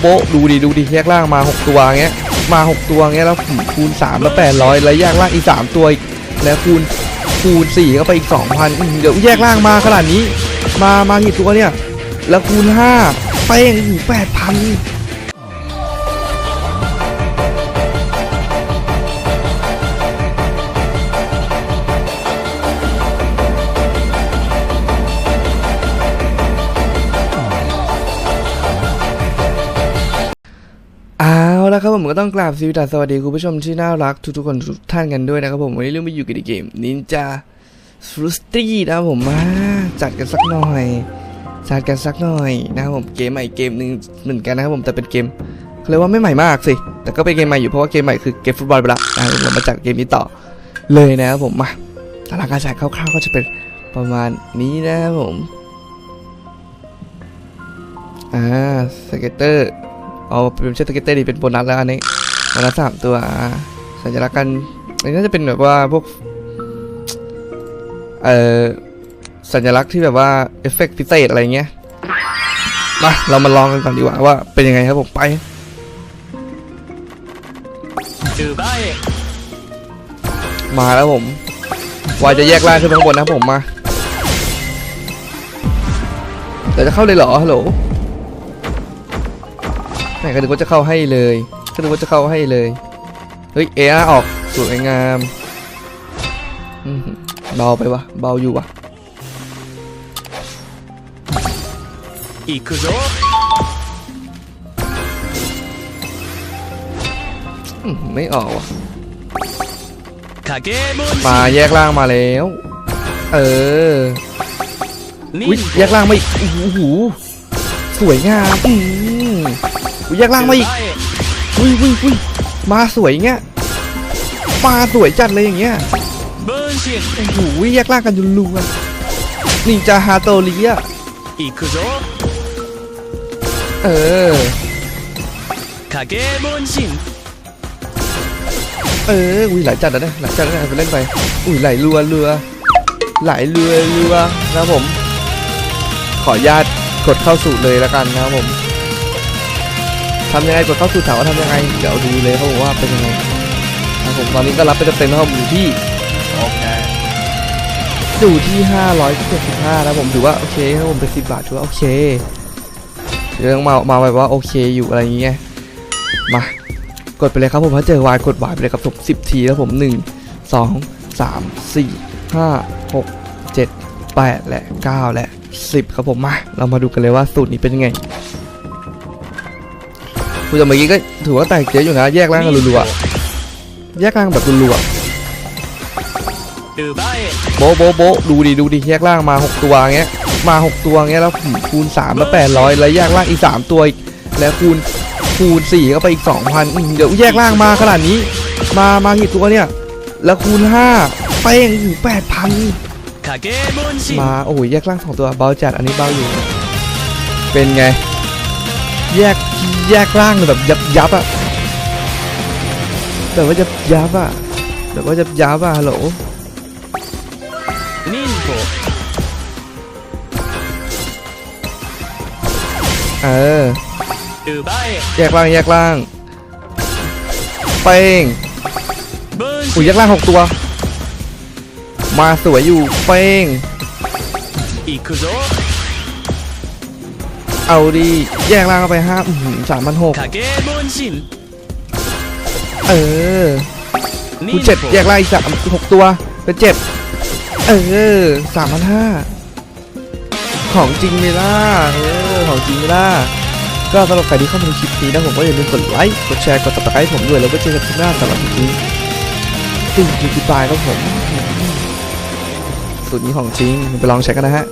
โบ๊ะดูดิดูดิแยกล่างมา 6 ตัวเงี้ยมา 6 ตัวเงี้ยแล้วคูณ 3 แล้ว 800 แล้วแยกล่างอีก 3 ตัวอีกแล้วคูณคูณ4เข้าไปอีก 2,000เดี๋ยวแยกล่างมาขนาดนี้ มามากี่ตัวเนี่ย แล้วคูณ5เป้งถึง8,000 ละครับผมก็ต้องกราบสวัสดีคุณผู้ชมที่น่ารักทุกๆคนทุกท่านกันด้วยนะครับผมวันนี้เรื่องไปอยู่กับเกมนินจาฟรุสตี้นะครับผมมาจัดกันสักหน่อยจัดกันสักหน่อยนะครับผมเกมใหม่เกมหนึ่งเหมือนกันนะครับผมแต่เป็นเกมเรียกว่าไม่ใหม่มากสิแต่ก็เป็นเกมใหม่อยู่เพราะว่าเกมใหม่คือเกมฟุตบอลไปละนะเรามาจัดเกมนี้ต่อเลยนะครับผมมาตารางการจ่ายคร่าวๆก็จะเป็นประมาณนี้นะครับผมอ่าสเก็ตเตอร์ เอาเป็นเชตเกตเตอร์ดีเป็นโบนัสแล้วอันนี้โบนัสสามตัวอ่าสัญลักษณ์กันอันนี้น่าจะเป็นแบบว่าพวกเอ่อสัญลักษณ์ที่แบบว่าเอฟเฟกต์พิเศษอะไรเงี้ยมาเรามาลองกันก่อนดีกว่าว่าเป็นยังไงครับผมไป奪えมาแล้วผมวายจะแยกล่างขึ้นไปข้างบนนะครับผมมาแต่จะเข้าเลยเหรอฮัลโหล แม่ก็นึกว่าจะเข้าให้เลยก็นึกว่าจะเข้าให้เลย เฮ้ยเอออกสวยงามเบาไปวะเบาอยู่วะอีกคือไม่ออกวะมาแยกล่างมาแล้ว เออวิแยกล่างไม่โอ้โหสวยงามอื อุ้ยแยกล่างมาอีกอุ้ยอุ้ยอุ้ยมาสวยเงี้ยมาสวยจัดเลยอย่างเงี้ยโอ้โหแยกล่างกันจนลูกันนี่จะฮาโตเลียเออเออเอุ้ยหลายจัดแล้วนะหลายจัดแล้วนะไปเล่นไปอุ้ยไหลเรือเรือหลายเรือเรือนะผมขออนุญาตกดเข้าสู่เลยละกันนะครับผม ทำยังไงกดเข้าสู่ถามว่าทำยังไง เดี๋ยวดูเลยเขาบอกว่าเป็นยังไงผมตอนนี้ก็รับไปเต็มๆนะครับอยู่ที่โอเคอยู่ที่ห้าร้อยเจ็575แล้วผมถือว่าโอเคครับผมเป็นสิบบาทถือว่าโอเคเรื่องมามาแบบว่าโอเคอยู่อะไรอย่างเงี้ยมากดไปเลยครับผมถ้าเจอวายกดวายไปเลยครับผมสิบทีแล้วผมหนึ่งสองสามสี่ห้าหกเจ็ดแปดและเก้าและสิบครับผมมาเรามาดูกันเลยว่าสูตรนี้เป็นยังไง คุณจะเมื่อกี้ก็ถือว่าแตกเจ๊อยู่นะ แยกร่างกันรัวๆแยกร่างแบบรัวๆโบโบโบดูดิดูดิแยกร่างมา 6 ตัวเงี้ยมา 6 ตัวเงี้ยแล้วคูณ3แล้วแปดร้อยแล้วแยกร่างอีก 3 ตัวอีกแล้วคูณคูณ4ี่ก็ไปอีก 2,000 เดี๋ยวแยกร่างมาขนาดนี้ มามากี่ตัวเนี่ย แล้วคูณ5เป้งแปดพันมาโอ้ยแยกร่างสองตัวเบาจัดอันนี้เบาอยู่ เป็นไง แยกแยกร่างแบบยับยับอะแต่ว่าจะยับอะแต่ว่าจะยับอะฮัลโหลนินโตเออแยกร่างแยกร่างเป่งอุ้ยแยกร่างหกตัว มาสวยอยู่เป่งอีกคือ เอาดีแยกล่างเข้าไปห้าสามพันหกเออกูเจ็ดแยกล่างอีกสามหกตัวเป็นเจ็บเออสามพันห้าของจริงเลยล่ะเออของจริงเลยล่ะก็สำหรับใครที่เข้ามาดูคลิปนี้นะผมก็อย่าลืมกดไลค์กดแชร์กดติดตามให้ผมด้วยแล้วก็เจอกันที่หน้าสำหรับคลิปนี้สิ่ที่บายครับผมสูตรนี้ของจริงไปลองใช้กันนะฮะ